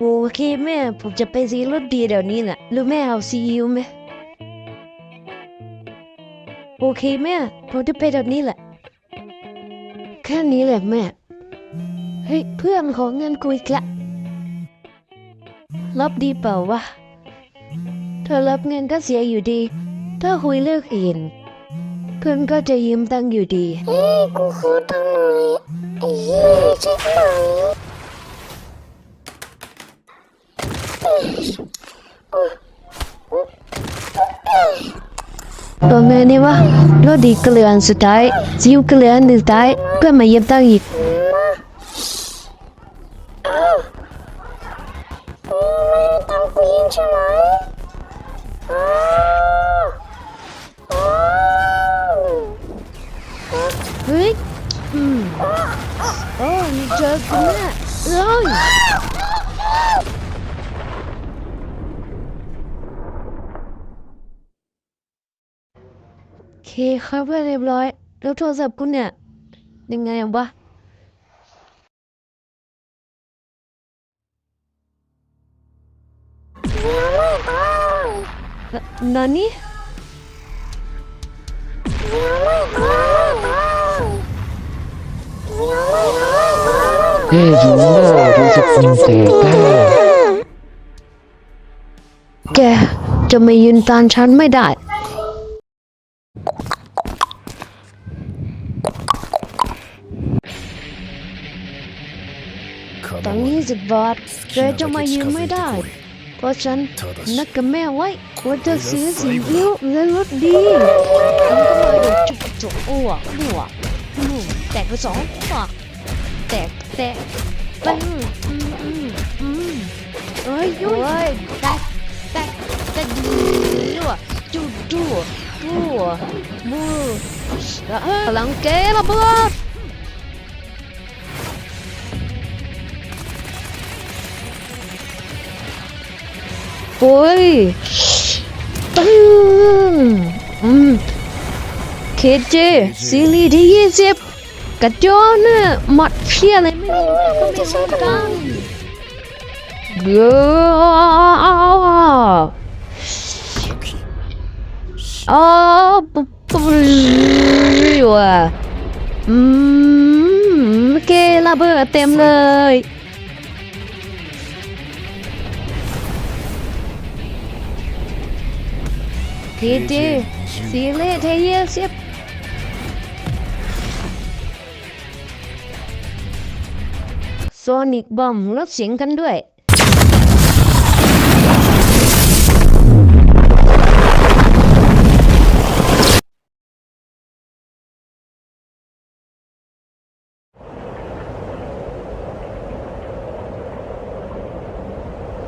โอเคแม่ ผมจะไปซื้อรถดีเดี๋ยวนี้แหละรู้แม่เอาซีอิ๊วไหมโอเคแม่ ผมจะไปเดี๋ยวนี้แหละ แค่นี้แหละแม่ เฮ้ย เพื่อนขอเงินกูอีกละรับดีเปล่าวะถ้ารับเงินก็เสียอยู่ดี ถ้าคุยเลิกเองเพื่อนก็จะยืมตังค์อยู่ดีเฮ้ยกูขอตังค์หน่อยไอ้เหี้ยใช่ไหม ตัวแม่นี่วะรถดีเกลืออันสุดท้ายซิวเกลืออันสุดท้ายเพื่อนมายืมตังอีกไม่ได้ตังกูยิงใช่ไหมอ้าวอ้าวเฮ้ยอืมโอ้ยเจอกูแน่เอ้ยโอ เคครับเพื่อนเรียบร้อย แล้วโทรศัพท์กูเนี่ย ยังไงอะวะยังไม่ตายเอ่อนานี่ยังไม่ตายตายยังไม่ตายตายเฮ้ยยูโน่รู้สึกยิงเตะแก้วแกจะมายืนตานฉันไม่ได้ ตอนนี้สิบบาทแกจะมายืมไม่ได้ เพราะฉันนัดกับแม่ไว้ว่าจะซื้อสิ่งเลี้ยวและรถดีมันก็เลยเดือดจุกจุกอ้วกหัวอืมแตกไปสองฝักแตกแตกไปอืมอืมอืมอืมเอ้ยยุ้ยแตกแตกแตกยั่วจู่จู่จู่ มือเอ้ยพลังเกระเบิดโอ้ยตึ้งอืมเคเจซีรีส์ที่ยี่สิบกระจอนน่ะหมดเพี้ยอะไรไม่รู้ก็ไม่รู้กันเดี๋ยว อ๋อปุ๊บปุ๊บอยู่อะอืมเกระเบิดเต็มเลยทีจีสีเลเทเยสิบโซนิกบอมลดเสียงกันด้วย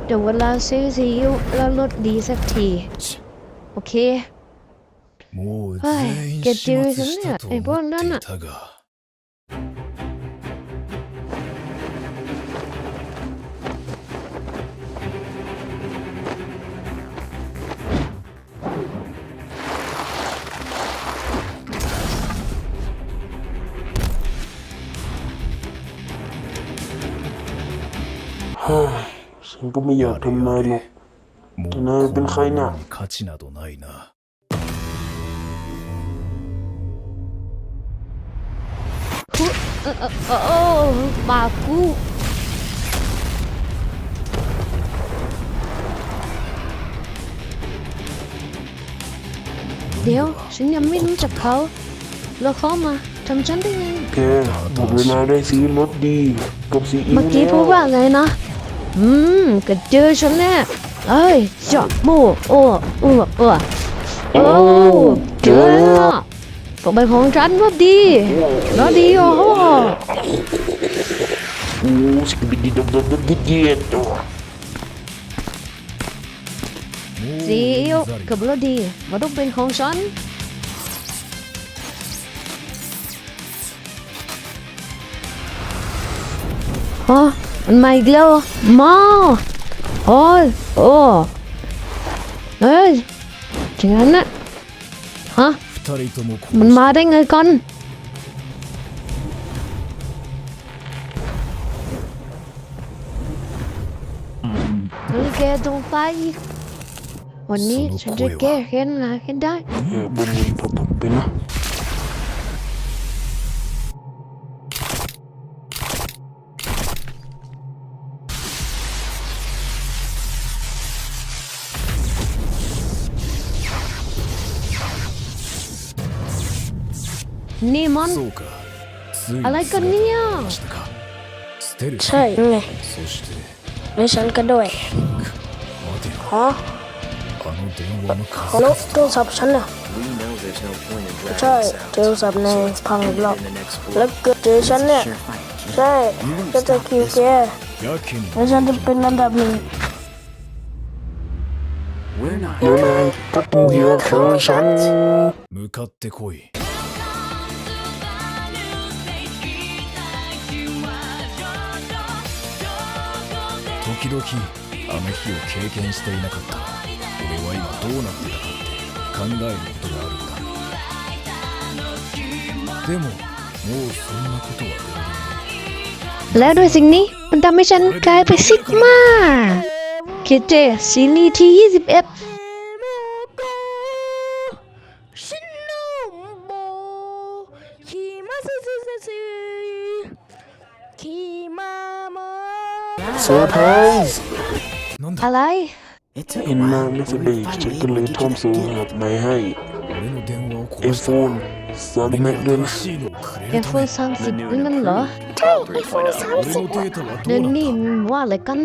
เดี๋ยววันเาซื้อซีอิ๊วแล้วลดดีสักที โอเคเฮ้ยเก็บจือฉันเนี่ยไอ้พวกนั้นอะโอ้ ฉันก็ไม่อยากทำนายหรอก もうなるべくこのな世に価値などないな คุเออเออเออโอ้บากูเดี๋ยว ฉันยังไม่รู้จักเขาแล้วเขามาทำฉันได้ไง แกหมดเวลาได้ซื้อรถดีกับซีอิ๊ว เมื่อกี้ แล้ว พูดว่าไงนะ อืมกระจอฉันแน่เอ้ยจอบมูโอ้โอ้โอ้โอ้เจอแล้วผมไปของฉันว่าดีรอดีอ้โโอ้สกิบดีดมดมดมเย็นตัวซิววกับรอดีมาต้องเป็นของฉันอ๋อ มันมาอีกแล้วมาโอ้ยโอ้เอ้ยถึงนั้ะฮะมันมาได้ไงกันเลิเกตรงไปวันนี้ฉันจะแก้แค้นนะแค้นได้เอ นี่มอนอะไรกันเนี่ยใช่ไงแล้วฉันก็ด้วยฮะแล้วโทรศัพฉันนะใช่โทรศัพในพังหลอกแล้วเกิดเจอฉันเนี่ยใช่ก็จะคิวแกแล้วฉันจะเป็นอันดับหนึ่งอยู่ในประตูเดียวของฉัน 時々あの日を経験していなかった俺は今どうなってたかって考えることがあるんだでももうそんなことはどうでも Lalu sini pentamisan KFC Sigma. Kita sini di 21 Surprise! อะไร เห็นมาไม่สบายฉันก็เลยทำโซหาบนายให้ เอฟโฟนสามแม็กเดนเอฟโฟนสามสิบนี่นเหรอ ใช่เอฟโฟนสามสิบเดี๋นี่ว่าอะไรกัน